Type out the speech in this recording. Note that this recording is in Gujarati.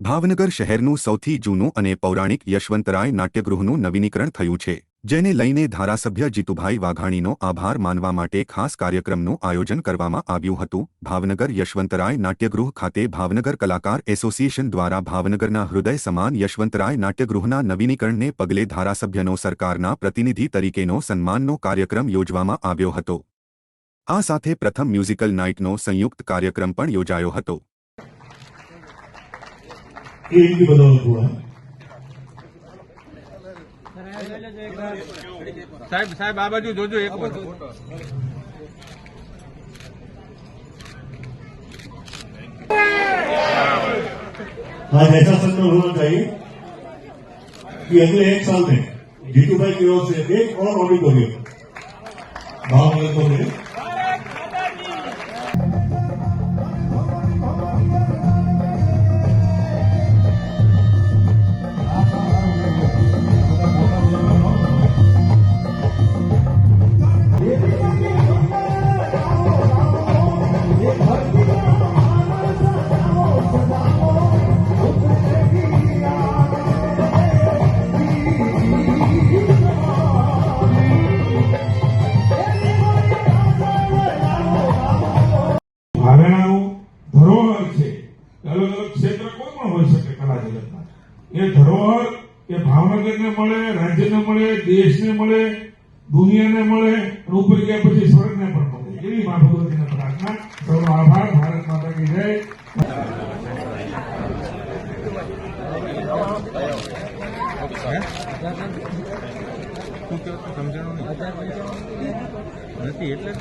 ભાવનગર શહેરનું સૌથી જૂનું અને પૌરાણિક યશવંતરાય નાટ્યગૃહનું નવીનીકરણ થયું છે, જેને લઈને ધારાસભ્ય જીતુભાઈ વાઘાણીનો આભાર માનવા માટે ખાસ કાર્યક્રમનું આયોજન કરવામાં આવ્યું હતું. ભાવનગર યશવંતરાય નાટ્યગૃહ ખાતે ભાવનગર કલાકાર એસોસિએશન દ્વારા ભાવનગરના હૃદય સમાન યશવંતરાય નાટ્યગૃહના નવીનીકરણને પગલે ધારાસભ્યનો સરકારના પ્રતિનિધિ તરીકેનો સન્માનનો કાર્યક્રમ યોજવામાં આવ્યો હતો. આ સાથે પ્રથમ મ્યુઝિકલ નાઇટનો સંયુક્ત કાર્યક્રમ પણ યોજાયો હતો. ये इनकी बदौलत हुआ है સાહેબ સાહેબ આ બાજુ જોજો એક વાર आज ऐसा संकल्प होना चाहिए कि अगले एक साल में जीतू भाई की ओर से एक और ऑडिटोरियम भावनगर में એ ધરોહર, એ ભાવનગરને મળે, રાજ્યને મળે, દેશને મળે, દુનિયાને મળે, અને ઉપર ગયા પછી સ્વર્ગને પણ મળે. એવી મા ભગવતીના પ્રાર્થના. સૌનો આભાર. ભારત માતા કી જય. નથી, એટલે